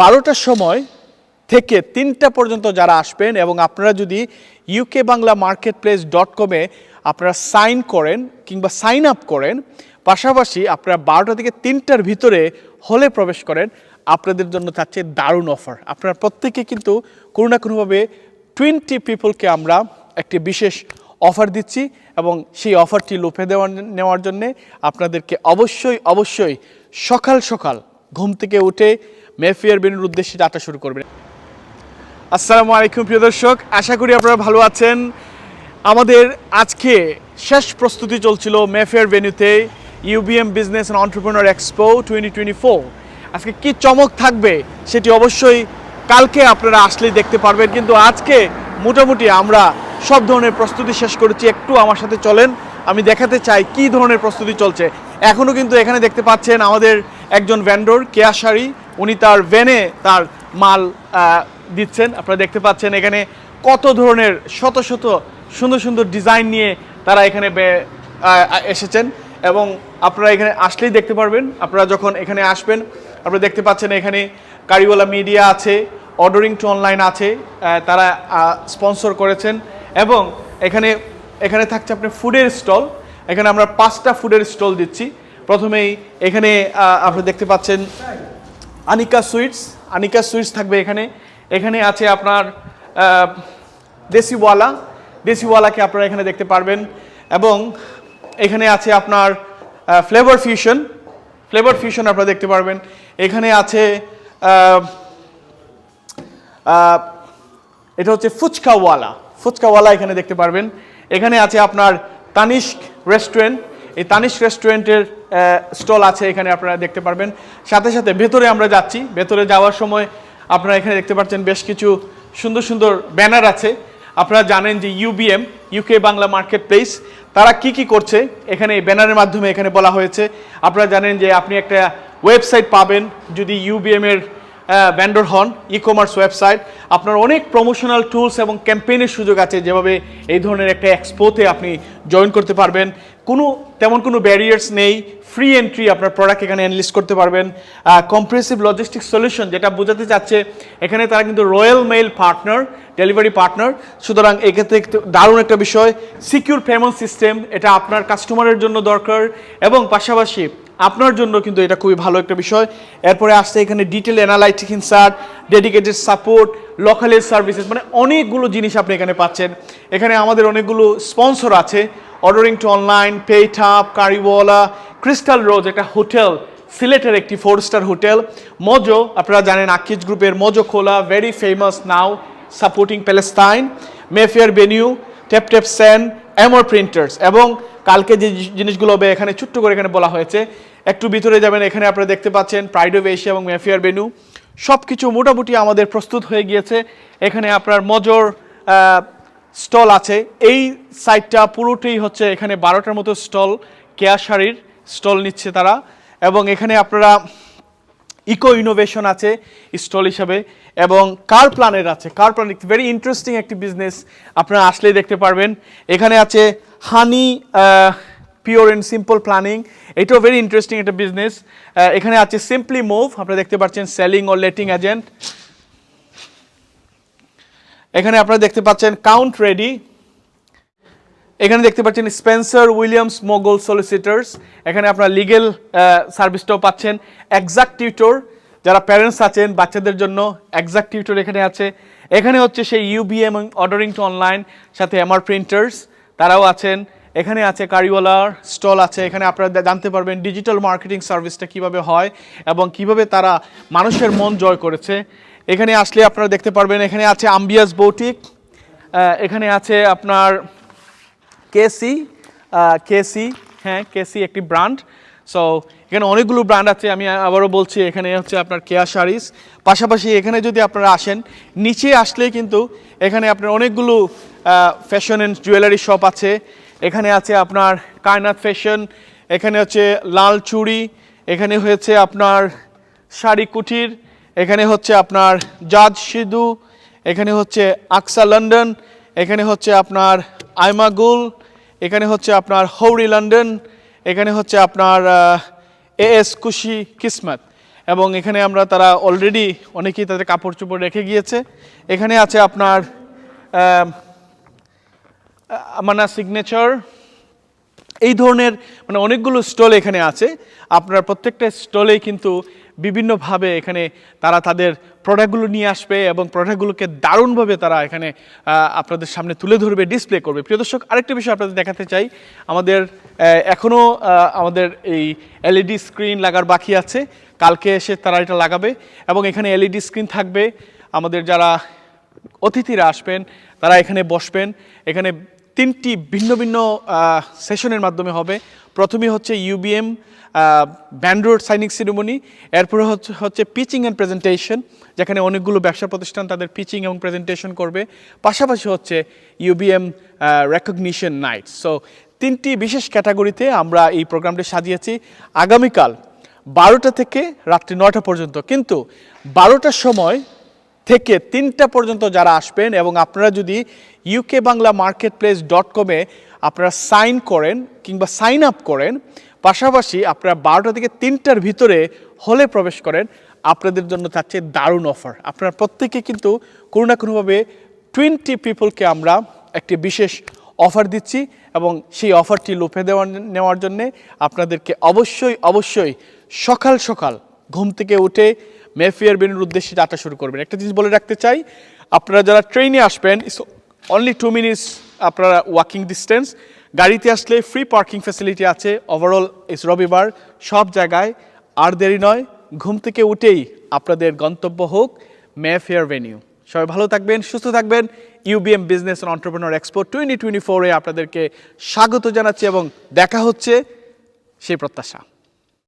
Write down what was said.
বারোটার সময় থেকে তিনটা পর্যন্ত যারা আসবেন এবং আপনারা যদি UK Bangla marketplace dot কমে আপনারা সাইন করেন কিংবা সাইন আপ করেন, পাশাপাশি আপনারা বারোটা থেকে তিনটার ভিতরে হলে প্রবেশ করেন, আপনাদের জন্য থাকছে দারুণ অফার আপনারা প্রত্যেকে কিন্তু কোনো না কোনোভাবে টোয়েন্টি পিপলকে আমরা একটি বিশেষ অফার দিচ্ছি এবং সেই অফারটি লোপে দেওয়া নেওয়ার জন্যে আপনাদেরকে অবশ্যই অবশ্যই সকাল সকাল ঘুম থেকে উঠে মেফিয়ার বেনুর উদ্দেশ্যে যাত্রা শুরু করবেন। আসসালামু আলাইকুম প্রিয় দর্শক, আশা করি আপনারা ভালো আছেন। আমাদের আজকে শেষ প্রস্তুতি চলছিল মেফেয়ার ভেন্যুতে UBM business and entrepreneur expo twenty twenty four আজকে কী চমক থাকবে সেটি অবশ্যই কালকে আপনারা আসলেই দেখতে পারবেন, কিন্তু আজকে মোটামুটি আমরা সব ধরনের প্রস্তুতি শেষ করেছি, একটু আমার সাথে চলেন, আমি দেখাতে চাই কী ধরনের প্রস্তুতি চলছে। এখনও কিন্তু এখানে দেখতে পাচ্ছেন আমাদের একজন ভ্যান্ডর কেয়াশারি উনি তার ভ্যানে তার মাল দিচ্ছেন। আপনারা দেখতে পাচ্ছেন এখানে কত ধরনের শত শত সুন্দর সুন্দর ডিজাইন নিয়ে তারা এখানে এসেছেন। এবং আপনারা এখানে আসলেই দেখতে পারবেন। আপনারা যখন এখানে আসবেন, আপনারা দেখতে পাচ্ছেন এখানে কারিওয়ালা মিডিয়া আছে অর্ডারিং টু অনলাইন আছে তারা স্পন্সর করেছেন। এবং এখানে এখানে থাকছে আপনার ফুডের স্টল এখানে আমরা পাঁচটা ফুডের স্টল দিচ্ছি। প্রথমেই এখানে আপনি দেখতে পাচ্ছেন আনিকা সুইটস। আনিকা সুইটস থাকবে এখানে। এখানে আছে আপনার দেশিওয়ালা। দেশিওয়ালাকে আপনারা এখানে দেখতে পারবেন। এবং এখানে আছে আপনার ফ্লেভার ফিউশন। ফ্লেভার ফিউশন আপনারা দেখতে পারবেন। এখানে আছে এটা হচ্ছে ফুচকাওয়ালা। ফুচকাওয়ালা এখানে দেখতে পারবেন। এখানে আছে আপনার তানিস্ক রেস্টুরেন্ট। এই তানিস্ক রেস্টুরেন্টের স্টল আছে এখানে আপনারা দেখতে পারবেন। সাথে সাথে ভেতরে আমরা যাচ্ছি। ভেতরে যাওয়ার সময় আপনারা এখানে দেখতে পাচ্ছেন বেশ কিছু সুন্দর সুন্দর ব্যানার আছে। আপনারা জানেন যে UBM UK Bangla marketplace তারা কি কি করছে? এখানে এই ব্যানারের মাধ্যমে এখানে বলা হয়েছে। আপনারা জানেন যে আপনি একটা ওয়েবসাইট পাবেন। যদি ইউবিএমের এর ভ্যান্ডর হন ই কমার্স ওয়েবসাইট আপনার অনেক প্রমোশনাল টুলস এবং ক্যাম্পেইনের সুযোগ আছে, যেভাবে এই ধরনের একটা এক্সপোতে আপনি জয়েন করতে পারবেন। কোনো, তেমন কোনো ব্যারিয়ার্স নেই। ফ্রি এন্ট্রি আপনার প্রোডাক্ট এখানে এনলিস্ট করতে পারবেন। কম্প্রেসিভ লজিস্টিক সলিউশন যেটা বোঝাতে চাচ্ছে, এখানে তারা কিন্তু Royal Mail partner delivery partner সুতরাং এক্ষেত্রে দারুণ একটা বিষয়। সিকিউর পেমেন্ট সিস্টেম এটা আপনার কাস্টমারের জন্য দরকার। এবং পাশাপাশি আপনার জন্য কিন্তু এটা খুবই ভালো একটা বিষয়। এরপরে আসছে এখানে detail analytic insert dedicated support local services মানে অনেকগুলো জিনিস আপনি এখানে পাচ্ছেন। এখানে আমাদের অনেকগুলো স্পন্সর আছে অর্ডারিং টু অনলাইন পেটাপ কারিওয়ালা ক্রিস্টাল রোজ একটা হোটেল সিলেটের একটি ফোর স্টার হোটেল মজো, আপনারা জানেন আকিজ গ্রুপের মজো খোলা very famous now supporting Palestine Mayfair venue tap tap স্যান অ্যামর প্রিন্টার্স এবং কালকে যে জিনিসগুলো হবে, এখানে ছোট্ট করে এখানে বলা হয়েছে একটু ভিতরে যাবেন, এখানে আপনারা দেখতে পাচ্ছেন প্রাইড অফ এশিয়া এবং মেফিয়ার বেনু সব কিছু মোটামুটি আমাদের প্রস্তুত হয়ে গিয়েছে। এখানে আপনার মজর স্টল আছে। এই সাইটটা পুরোটাই হচ্ছে এখানে বারোটার মতো স্টল, কেয়া শাড়ির স্টল নিচ্ছে তারা। এবং এখানে আপনারা ইকো ইনোভেশন আছে স্টল হিসাবে। এবং কার প্ল্যানের আছে? Car plan? ভেরি ইন্টারেস্টিং একটি বিজনেস আপনারা আসলেই দেখতে পারবেন। এখানে আছে honey pure and simple planning এটাও ভেরি ইন্টারেস্টিং একটা বিজনেস এখানে আছে সিম্পলি মুভ আপনারা দেখতে পাচ্ছেন সেলিং ও লেটিং এজেন্ট এখানে আপনারা দেখতে পাচ্ছেন কাউন্ট রেডি এখানে দেখতে পাচ্ছেন স্পেন্সার উইলিয়ামস মোগল সলিসিটার্স এখানে আপনার লিগেল সার্ভিসটাও পাচ্ছেন। এক্সাক্ট টিউটর যারা প্যারেন্টস আছেন, বাচ্চাদের জন্য এক্সাক্ট টিউটর এখানে আছে। এখানে হচ্ছে সেই ইউবিএম অর্ডারিং টু অনলাইন সাথে এমআর প্রিন্টার্স তারাও আছেন। এখানে আছে কারিওয়ালার স্টল আছে, এখানে আপনারা জানতে পারবেন ডিজিটাল মার্কেটিং সার্ভিসটা কীভাবে হয় এবং কীভাবে তারা মানুষের মন জয় করেছে। এখানে আসলে আপনারা দেখতে পারবেন, এখানে আছে আম্বিয়াস বৌটিক এখানে আছে আপনার কেসি কেসি হ্যাঁ কেসি একটি ব্র্যান্ড সো এখানে অনেকগুলো ব্র্যান্ড আছে, আমি আবারও বলছি, এখানে হচ্ছে আপনার কেয়া শাড়িস পাশাপাশি এখানে যদি আপনারা আসেন, নিচে আসলে কিন্তু এখানে আপনার অনেকগুলো ফ্যাশন অ্যান্ড জুয়েলারি শপ আছে। এখানে আছে আপনার কায়নাত ফ্যাশন, এখানে হচ্ছে লাল চুড়ি, এখানে হয়েছে আপনার শাড়ি কুটির এখানে হচ্ছে আপনার জাজ সিধু, এখানে হচ্ছে আকসা লন্ডন, এখানে হচ্ছে আপনার আইমাগুল এখানে হচ্ছে আপনার হৌরি লন্ডন, এখানে হচ্ছে আপনার এ এস কুশি কিসমত। এবং এখানে আমরা তারা অলরেডি অনেকেই তাদের কাপড় চোপড় রেখে গিয়েছে। এখানে আছে আপনার আমানা সিগনেচার এই ধরনের মানে অনেকগুলো স্টল এখানে আছে। আপনার প্রত্যেকটা স্টলেই কিন্তু বিভিন্নভাবে এখানে তারা তাদের প্রোডাক্টগুলো নিয়ে আসবে এবং প্রোডাক্টগুলোকে দারুণভাবে তারা এখানে আপনাদের সামনে তুলে ধরবে ডিসপ্লে করবে। প্রিয় দর্শক, আরেকটা বিষয় আপনাদের দেখাতে চাই। আমাদের এখনও আমাদের এই এলইডি স্ক্রিন লাগার বাকি আছে। কালকে এসে তারা এটা লাগাবে এবং এখানে এলইডি স্ক্রিন থাকবে। আমাদের যারা অতিথিরা আসবেন, তারা এখানে বসবেন। এখানে তিনটি ভিন্ন ভিন্ন সেশনের মাধ্যমে হবে। প্রথমে হচ্ছে ইউবিএম ব্যান্ডরোড সাইনিং সেরিমনি এরপরে হচ্ছে হচ্ছে পিচিং অ্যান্ড প্রেজেন্টেশন যেখানে অনেকগুলো ব্যবসা প্রতিষ্ঠান তাদের পিচিং এবং প্রেজেন্টেশন করবে। পাশাপাশি হচ্ছে ইউবিএম রেকগনিশন নাইট সো তিনটি বিশেষ ক্যাটাগরিতে আমরা এই প্রোগ্রামটি সাজিয়েছি। আগামীকাল বারোটা থেকে রাত্রি নয়টা পর্যন্ত। কিন্তু বারোটার সময় থেকে তিনটা পর্যন্ত যারা আসবেন এবং আপনারা যদি UK Bangla marketplace dot কমে আপনারা সাইন করেন কিংবা সাইন আপ করেন, পাশাপাশি আপনারা বারোটা থেকে তিনটার ভিতরে হলে প্রবেশ করেন, আপনাদের জন্য থাকছে দারুণ অফার আপনারা প্রত্যেকে কিন্তু কোনো না কোনোভাবে টোয়েন্টি পিপলকে আমরা একটি বিশেষ অফার দিচ্ছি এবং সেই অফারটি লোপে দেওয়ার নেওয়ার জন্যে আপনাদেরকে অবশ্যই অবশ্যই সকাল সকাল ঘুম থেকে উঠে মেফিয়ার বেনুর উদ্দেশ্যে যাত্রা শুরু করবেন। একটা জিনিস বলে রাখতে চাই, আপনারা যারা ট্রেনে আসবেন ইস অনলি টু মিনিটস আপনারা ওয়াকিং ডিস্টেন্স গাড়িতে আসলে ফ্রি পার্কিং ফ্যাসিলিটি আছে ওভারঅল ইস রবিবার, সব জায়গায়, আর দেরি নয়, ঘুম থেকে উঠেই আপনাদের গন্তব্য হোক মেফেয়ার ভেনিউ সবাই ভালো থাকবেন, সুস্থ থাকবেন UBM business and entrepreneur expo twenty twenty ফোরে আপনাদেরকে স্বাগত জানাচ্ছি এবং দেখা হচ্ছে সেই প্রত্যাশা।